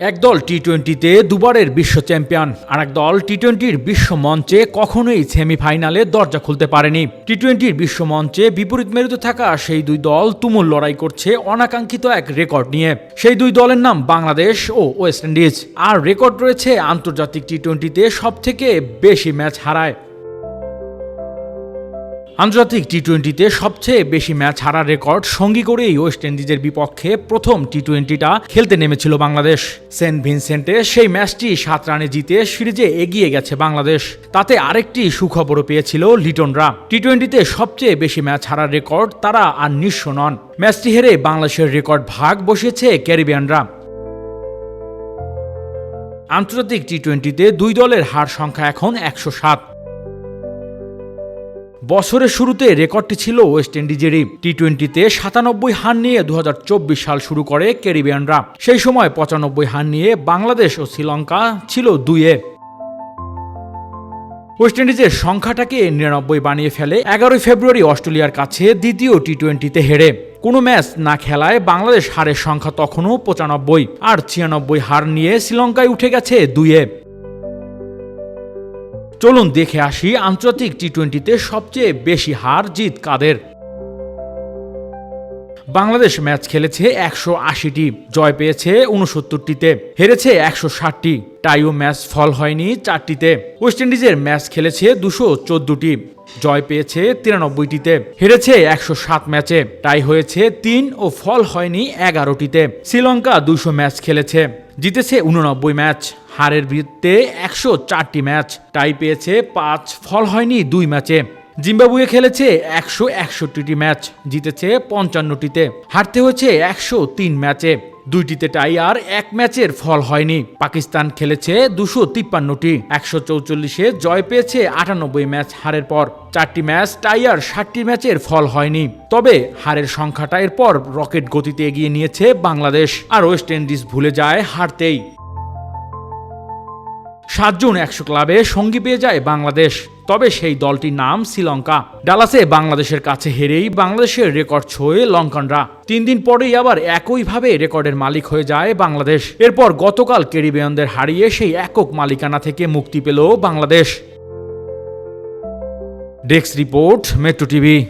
একদল টি টোয়েন্টিতে দুবারের বিশ্ব চ্যাম্পিয়ন, আর দল টি টোয়েন্টির বিশ্ব মঞ্চে কখনোই সেমিফাইনালে দরজা খুলতে পারেনি। টি টোয়েন্টির বিশ্ব মঞ্চে বিপরীত মেরুতে থাকা সেই দুই দল তুমুল লড়াই করছে অনাকাঙ্ক্ষিত এক রেকর্ড নিয়ে। সেই দুই দলের নাম বাংলাদেশ ও ওয়েস্ট ইন্ডিজ। আর রেকর্ড রয়েছে আন্তর্জাতিক টি টোয়েন্টিতে সব থেকে বেশি ম্যাচ হারায়। আন্তর্জাতিক টি টোয়েন্টিতে সবচেয়ে বেশি ম্যাচ হারার রেকর্ড সঙ্গী করেই ওয়েস্ট ইন্ডিজের বিপক্ষে প্রথম টি টোয়েন্টিটা খেলতে নেমেছিল বাংলাদেশ। সেন্ট ভিনসেন্টে সেই ম্যাচটি সাত রানে জিতে সিরিজে এগিয়ে গেছে বাংলাদেশ। তাতে আরেকটি সুখবরও পেয়েছিল লিটনরা টি টোয়েন্টিতে সবচেয়ে বেশি ম্যাচ হারার রেকর্ড তারা আর নিঃস্ব নন। ম্যাচটি হেরে বাংলাদেশের রেকর্ড ভাগ বসিয়েছে ক্যারিবিয়ানরা আন্তর্জাতিক টি টোয়েন্টিতে দুই দলের হার সংখ্যা এখন একশো সাত। বছরের শুরুতে রেকর্ডটি ছিল ওয়েস্ট ইন্ডিজেরই। টি টোয়েন্টিতে সাতানব্বই হার নিয়ে দু হাজার চব্বিশ সাল শুরু করে ক্যারিবিয়ানরা। সেই সময় পঁচানব্বই হার নিয়ে বাংলাদেশ ও শ্রীলঙ্কা ছিল দুইয়ে ওয়েস্ট ইন্ডিজের সংখ্যাটাকে নিরানব্বই বানিয়ে ফেলে এগারোই ফেব্রুয়ারি অস্ট্রেলিয়ার কাছে দ্বিতীয় টি টোয়েন্টিতে হেরে। কোনো ম্যাচ না খেলায় বাংলাদেশ হারের সংখ্যা তখনও পঁচানব্বই। আর ছিয়ানব্বই হার নিয়ে শ্রীলঙ্কায় উঠে গেছে দুইয়ে চলুন দেখে আসি আন্তর্জাতিক টি টোয়েন্টিতে সবচেয়ে বেশি হার জিত কাদের। বাংলাদেশ ম্যাচ খেলেছে একশো আশিটি, জয় পেয়েছে উনসত্তরটিতে হেরেছে একশো ষাটটি। টাইও ম্যাচ ফল হয়নি চারটিতে, ওয়েস্ট ইন্ডিজের ম্যাচ খেলেছে দুশো চোদ্দটি, জয় পেয়েছে তিরানব্বইটিতে, হেরেছে একশো সাত ম্যাচে, টাই হয়েছে তিন ও ফল হয়নি এগারোটিতে। শ্রীলঙ্কা দুশো ম্যাচ খেলেছে জিতেছে উননব্বই ম্যাচ। হারের বৃত্তে একশো চারটি ম্যাচ। টাই পেয়েছে পাঁচ, ফল হয়নি দুই ম্যাচে। জিম্বাবুয়ে খেলেছে একশো একষট্টিটি ম্যাচ, জিতেছে পঞ্চান্নটিতে। হারতে হয়েছে একশো তিন ম্যাচে। দুইটিতে টাই আর এক ম্যাচের ফল হয়নি। পাকিস্তান খেলেছে দুশো তিপ্পান্নটি। একশো চৌচল্লিশে জয় পেয়েছে আটানব্বই ম্যাচ হারের পর। চারটি ম্যাচ টাই আর ষাটটি ম্যাচের ফল হয়নি। তবে হারের সংখ্যাটা এরপর রকেট গতিতে এগিয়ে নিয়েছে বাংলাদেশ। আর ওয়েস্ট ইন্ডিজ ভুলে যায় হারতেই। সাতজন একশো ক্লাবে সঙ্গী পেয়ে যায় বাংলাদেশ। তবে সেই দলটির নাম শ্রীলঙ্কা। ডালাসে বাংলাদেশের কাছে হেরেই বাংলাদেশের রেকর্ড ছোঁয়ে লঙ্কানরা। তিন দিন পরেই আবার একইভাবে রেকর্ডের মালিক হয়ে যায় বাংলাদেশ। এরপর গতকাল ক্যারিবিয়ানদের হারিয়ে সেই একক মালিকানা থেকে মুক্তি পেল Bangladesh. Desk report, Metro TV.